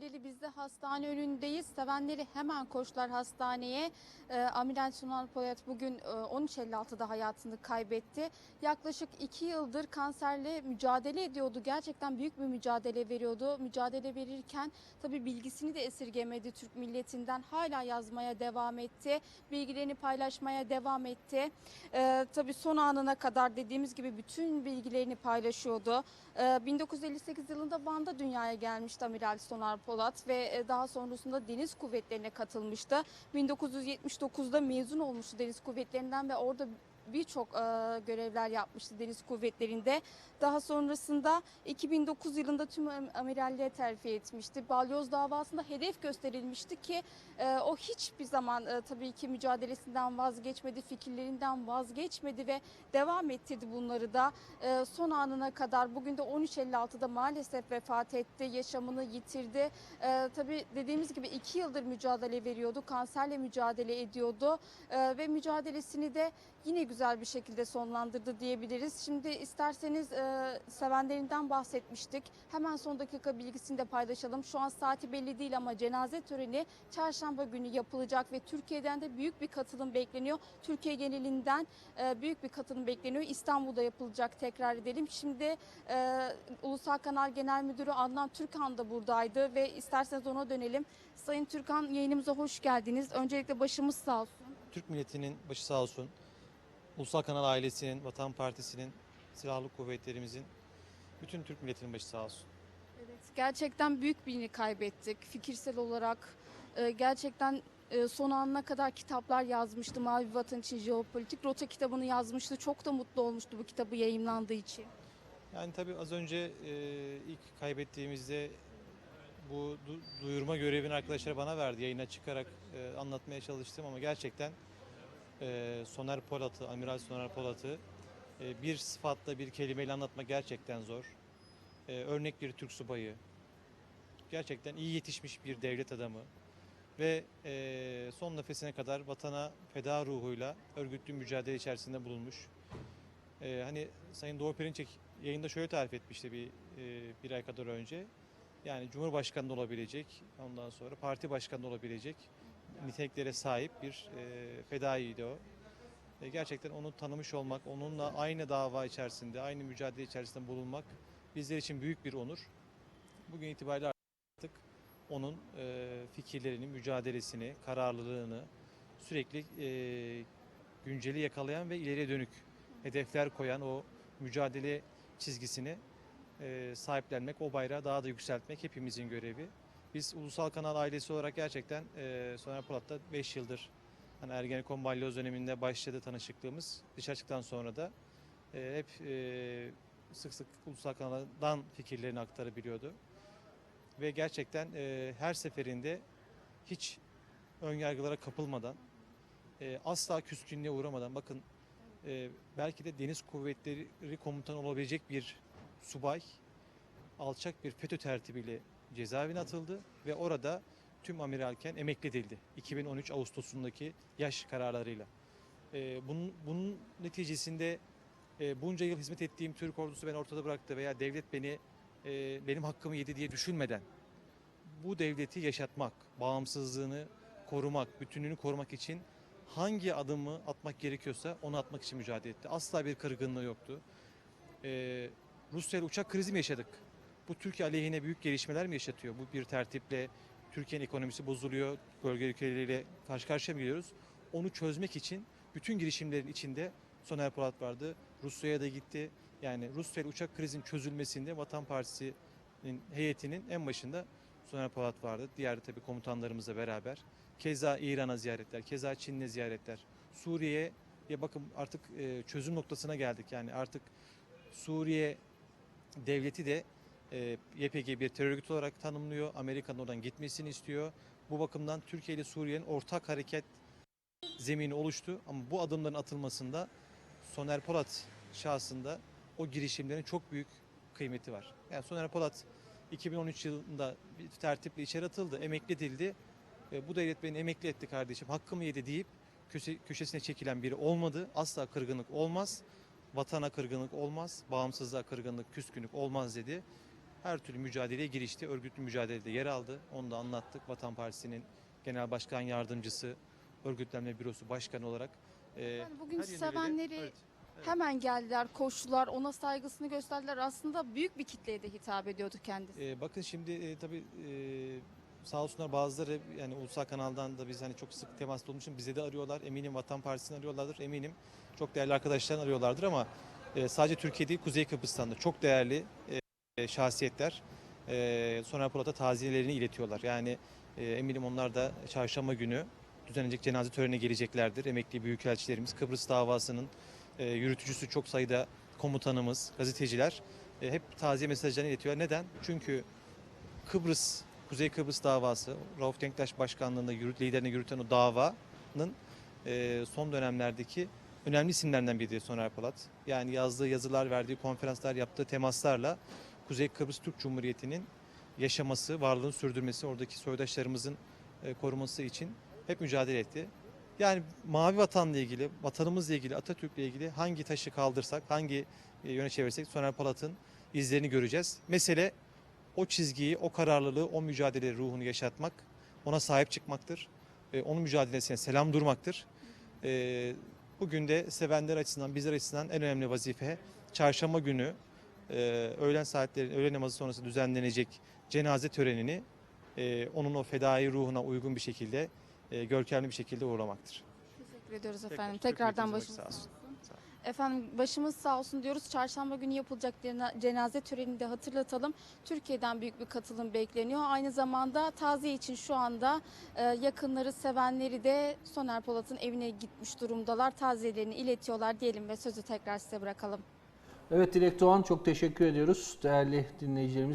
Halili biz de hastane önündeyiz. Sevenleri hemen koşlar hastaneye. Ee, Amiral Sunan Poyat bugün e, 13.56'da hayatını kaybetti. Yaklaşık 2 yıldır kanserle mücadele ediyordu. Gerçekten büyük bir mücadele veriyordu. Mücadele verirken tabii bilgisini de esirgemedi Türk milletinden. Hala yazmaya devam etti. Bilgilerini paylaşmaya devam etti. Ee, tabii son anına kadar dediğimiz gibi bütün bilgilerini paylaşıyordu. Ee, 1958 yılında Van'da dünyaya gelmişti Amiral Soner Polat ve e, daha sonrasında Deniz Kuvvetleri'ne katılmıştı. 1979'da mezun olmuştu Deniz Kuvvetleri'nden ve orada birçok e, görevler yapmıştı Deniz Kuvvetleri'nde. Daha sonrasında 2009 yılında tüm am- amiralliğe terfi etmişti. Balyoz davasında hedef gösterilmişti ki e, o hiçbir zaman e, tabii ki mücadelesinden vazgeçmedi, fikirlerinden vazgeçmedi ve devam ettirdi bunları da E, son anına kadar. Bugün de 13.56'da maalesef vefat etti, yaşamını yitirdi. E, tabii dediğimiz gibi iki yıldır mücadele veriyordu, kanserle mücadele ediyordu E, ve mücadelesini de yine güzel bir şekilde sonlandırdı diyebiliriz. Şimdi isterseniz e, sevenlerinden bahsetmiştik. Hemen son dakika bilgisini de paylaşalım. Şu an saati belli değil ama cenaze töreni çarşamba günü yapılacak ve Türkiye'den de büyük bir katılım bekleniyor. Türkiye genelinden e, büyük bir katılım bekleniyor. İstanbul'da yapılacak tekrar edelim. Şimdi e, Ulusal Kanal Genel Müdürü Adnan Türkan da buradaydı ve isterseniz ona dönelim. Sayın Türkan yayınımıza hoş geldiniz. Öncelikle başımız sağ olsun. Türk milletinin başı sağ olsun. Ulusal Kanal ailesinin, Vatan Partisi'nin, silahlı kuvvetlerimizin, bütün Türk milletinin başı sağ olsun. Evet, gerçekten büyük birini kaybettik. Fikirsel olarak e, gerçekten e, son anına kadar kitaplar yazmıştı. Mavi Vatan için Jeopolitik Rota kitabını yazmıştı. Çok da mutlu olmuştu bu kitabı yayımlandığı için. Yani tabii az önce e, ilk kaybettiğimizde bu du- duyurma görevini arkadaşlar bana verdi. Yayına çıkarak e, anlatmaya çalıştım ama gerçekten e, Soner Polat'ı, Amiral Soner Polat'ı e, bir sıfatla, bir kelimeyle anlatmak gerçekten zor. E, örnek bir Türk subayı. Gerçekten iyi yetişmiş bir devlet adamı. Ve e, son nefesine kadar vatana feda ruhuyla örgütlü mücadele içerisinde bulunmuş. E, hani Sayın Doğu Perinçek yayında şöyle tarif etmişti bir, e, bir ay kadar önce. Yani Cumhurbaşkanı olabilecek, ondan sonra parti başkanı olabilecek niteliklere sahip bir e, fedaiydi o. E, gerçekten onu tanımış olmak, onunla aynı dava içerisinde, aynı mücadele içerisinde bulunmak bizler için büyük bir onur. Bugün itibariyle artık onun e, fikirlerini, mücadelesini, kararlılığını sürekli e, günceli yakalayan ve ileriye dönük hedefler koyan o mücadele çizgisini e, sahiplenmek, o bayrağı daha da yükseltmek hepimizin görevi. Biz Ulusal Kanal ailesi olarak gerçekten e, Soner Polat'ta 5 yıldır hani Ergenekon balyoz döneminde başladı tanışıklığımız. Dışarı çıktıktan sonra da e, hep e, sık sık Ulusal Kanal'dan fikirlerini aktarabiliyordu. Ve gerçekten e, her seferinde hiç önyargılara kapılmadan, e, asla küskünlüğe uğramadan, bakın e, belki de Deniz Kuvvetleri Komutanı olabilecek bir subay alçak bir FETÖ tertibiyle cezaevine atıldı ve orada tüm amiralken emekli edildi. 2013 Ağustos'undaki yaş kararlarıyla. Ee, bunun, bunun neticesinde e, bunca yıl hizmet ettiğim Türk ordusu beni ortada bıraktı veya devlet beni e, benim hakkımı yedi diye düşünmeden bu devleti yaşatmak, bağımsızlığını korumak, bütünlüğünü korumak için hangi adımı atmak gerekiyorsa onu atmak için mücadele etti. Asla bir kırgınlığı yoktu. Ee, Rusya uçak krizi mi yaşadık? Bu Türkiye aleyhine büyük gelişmeler mi yaşatıyor? Bu bir tertiple Türkiye'nin ekonomisi bozuluyor, bölge ülkeleriyle karşı karşıya mı geliyoruz? Onu çözmek için bütün girişimlerin içinde Soner Polat vardı. Rusya'ya da gitti. Yani Rusya uçak krizinin çözülmesinde Vatan Partisi'nin heyetinin en başında Soner Polat vardı. Diğer tabii komutanlarımızla beraber. Keza İran'a ziyaretler, keza Çin'le ziyaretler. Suriye'ye ya bakın artık e, çözüm noktasına geldik. Yani artık Suriye devleti de e, YPG bir terör örgütü olarak tanımlıyor. Amerika'nın oradan gitmesini istiyor. Bu bakımdan Türkiye ile Suriye'nin ortak hareket zemini oluştu. Ama bu adımların atılmasında Soner Polat şahsında o girişimlerin çok büyük kıymeti var. Yani Soner Polat 2013 yılında bir tertiple içeri atıldı, emekli edildi. E, bu devlet beni emekli etti kardeşim, hakkımı yedi deyip köşe- köşesine çekilen biri olmadı. Asla kırgınlık olmaz. Vatana kırgınlık olmaz, bağımsızlığa kırgınlık, küskünlük olmaz dedi. Her türlü mücadeleye girişti. Örgütlü mücadelede yer aldı. Onu da anlattık. Vatan Partisi'nin Genel Başkan Yardımcısı, Örgütlenme Bürosu Başkanı olarak. e, Yani bugün sevenleri Evet. Evet. hemen geldiler, koştular, ona saygısını gösterdiler. Aslında büyük bir kitleye de hitap ediyordu kendisi. Ee, bakın şimdi e, tabii e, sağ olsunlar bazıları yani ulusal kanaldan da biz hani çok sık temasta olduğumuz için bize de arıyorlar. Eminim Vatan Partisi'ni arıyorlardır. Eminim çok değerli arkadaşlarını arıyorlardır ama e, sadece Türkiye değil Kuzey Kıbrıs'tan da çok değerli e, şahsiyetler e, Soner Polat'a taziyelerini iletiyorlar. Yani e, eminim onlar da çarşamba günü düzenlenecek cenaze törenine geleceklerdir. Emekli büyükelçilerimiz, Kıbrıs davasının e, yürütücüsü çok sayıda komutanımız, gazeteciler e, hep taziye mesajlarını iletiyor. Neden? Çünkü Kıbrıs, Kuzey Kıbrıs davası, Rauf Denktaş başkanlığında yürüt, liderine yürüten o davanın e, son dönemlerdeki önemli isimlerinden biri Soner Polat. Yani yazdığı yazılar, verdiği konferanslar, yaptığı temaslarla Kuzey Kıbrıs Türk Cumhuriyeti'nin yaşaması, varlığını sürdürmesi, oradaki soydaşlarımızın e, koruması için hep mücadele etti. Yani mavi vatanla ilgili, vatanımızla ilgili, Atatürk'le ilgili hangi taşı kaldırsak, hangi e, yöne çevirsek Soner Polat'ın izlerini göreceğiz. Mesele o çizgiyi, o kararlılığı, o mücadele ruhunu yaşatmak, ona sahip çıkmaktır. E, onun mücadelesine selam durmaktır. Bugün de sevenler açısından, bizler açısından en önemli vazife çarşamba günü e, öğlen saatleri, öğlen namazı sonrası düzenlenecek cenaze törenini e, onun o fedai ruhuna uygun bir şekilde, e, görkemli bir şekilde uğurlamaktır. Teşekkür ediyoruz Tekrar efendim. Türk Tekrardan başımız sağ olsun. olsun. Sağ olun. Efendim başımız sağ olsun diyoruz. Çarşamba günü yapılacak cena- cenaze törenini de hatırlatalım. Türkiye'den büyük bir katılım bekleniyor. Aynı zamanda taziye için şu anda e, yakınları, sevenleri de Soner Polat'ın evine gitmiş durumdalar. Taziyelerini iletiyorlar diyelim ve sözü tekrar size bırakalım. Evet Dilek Doğan çok teşekkür ediyoruz değerli dinleyicilerimiz.